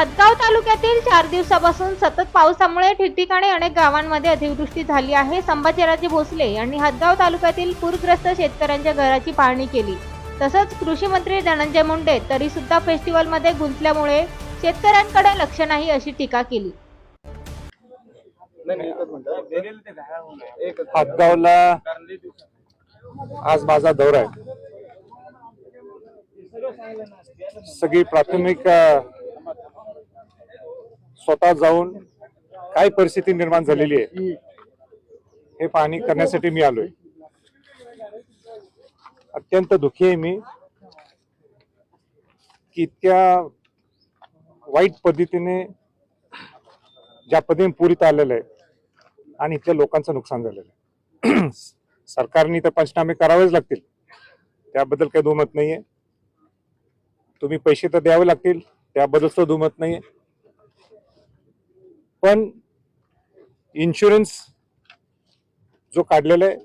हदगाव तालुक्यातील चार दिवसापासून सतत पावसामुळे ठिकठिकाणी अनेक गावांमध्ये अतिवृष्टी झाली आहे. संभाजीराजे भोसले यांनी हदगाव तालुक्यातील पूरग्रस्त शेतकऱ्यांच्या घराची पाहणी केली. तसंच कृषी मंत्री धनंजय मुंडे तरी सुद्धा फेस्टिवलमध्ये गुंतल्यामुळे शेतकऱ्यांकडे लक्ष नाही अशी टीका केली. हातगावला आज माझा दौरा आहे. सगळी प्राथमिक स्वतः जाऊन काय परिस्थिती निर्माण झालेली आहे हे पाहणी करण्यासाठी मी आलोय. अत्यंत दुःखी आहे मी की इतक्या वाईट पद्धतीने ज्या पद्धतीने पुरीत आलेलं आहे आणि इथल्या लोकांचं नुकसान झालेलं आहे. सरकारने तर पंचनामे करावेच लागतील त्याबद्दल काही दुमत नाहीये. तुम्ही पैसे तर द्यावे लागतील त्याबद्दल सुद्धा दुमत नाहीये. पण इन्शुरन्स जो काढलेला आहे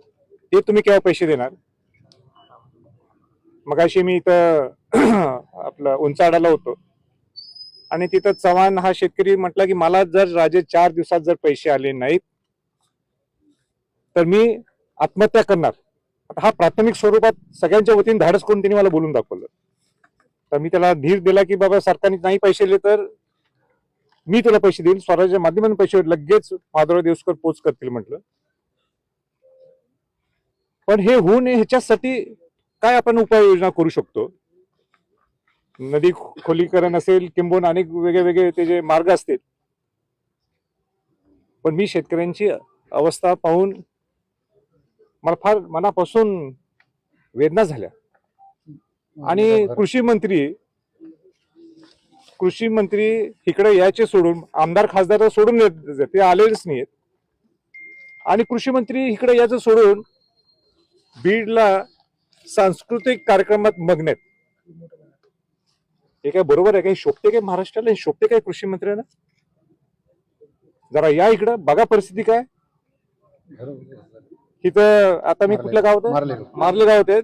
ते तुम्ही केव्हा पैसे देणार? मगाशी मी इथं आपलं उंचाडाला होतो. आणि तिथं चव्हाण हा शेतकरी म्हटला की मला जर राजे चार दिवसात जर पैसे आले नाहीत तर मी आत्महत्या करणार. आता हा प्राथमिक स्वरूपात सगळ्यांच्या वतीने धाडस करून त्यांनी मला बोलून दाखवलं. तर मी त्याला धीर दिला की बाबा सरकारने नाही पैसे दिले तर मी तुला पैसे देईल स्वराज्याच्या माध्यमातून पैसे लगेच माधवराव देवसकर पोच करतील म्हटलं. पण हे होऊ नये ह्याच्यासाठी काय आपण उपाययोजना करू शकतो? नदी खोलीकरण असेल किंबहुना अनेक वेगळे वेगळे ते जे मार्ग असतील. पण मी शेतकऱ्यांची अवस्था पाहून मला फार मनापासून वेदना झाल्या. आणि कृषी मंत्री कृषी मंत्री इकडे यायचे सोडून आमदार खासदार सोडून ते आलेच नाहीत आणि कृषी मंत्री इकडे यायचं सोडून बीडला सांस्कृतिक कार्यक्रमात मग्न आहेत. हे काय बरोबर आहे? काही शोभते काय महाराष्ट्राला? हे शोभते काय कृषी मंत्र्यांना? जरा या इकडं बघा परिस्थिती काय. इथं आता मी कुठल्या गावात मारले मारले गावात आहेत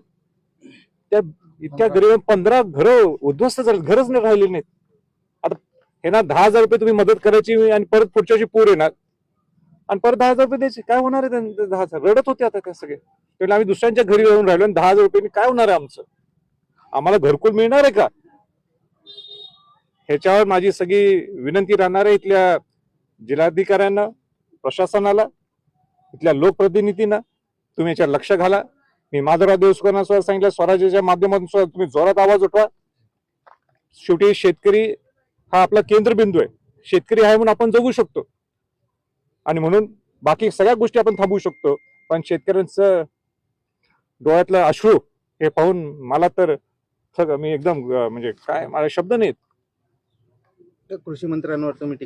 त्या इतक्या गरीब पंधरा घरं उद्ध्वस्त झाले घरच नाही राहिले नाहीत. हे ना दहा हजार रुपये तुम्ही मदत करायची आणि परत पुढच्या वर्षी पूर येणार. आणि परत दहा हजार रुपये द्यायचे. काय होणार आहे दहा हजार? रडत होते आता काय सगळे. त्यामुळे आम्ही दुसऱ्यांच्या घरी राहून राहिलो आणि दहा हजार रुपये काय होणार आहे आमचं? आम्हाला घरकुल मिळणार आहे का? ह्याच्यावर माझी सगळी विनंती राहणार आहे इथल्या जिल्हाधिकाऱ्यांना प्रशासनाला इथल्या लोकप्रतिनिधींना. तुम्ही याच्यावर लक्ष घाला. मी माधवराव देवसकरांना सुद्धा सांगितलं स्वराज्याच्या माध्यमातून सुद्धा तुम्ही जोरात आवाज उठवा. शेवटी शेतकरी हा आपला केंद्रबिंदू आहे. शेतकरी आहे म्हणून आपण जगू शकतो. आणि म्हणून बाकी सगळ्या गोष्टी आपण थांबवू शकतो. पण शेतकऱ्यांचं डोळ्यातलं अश्रू हे पाहून मला तर सगळं मी एकदम म्हणजे काय मला शब्द नाहीत. कृषी मंत्र्यांवर तुम्ही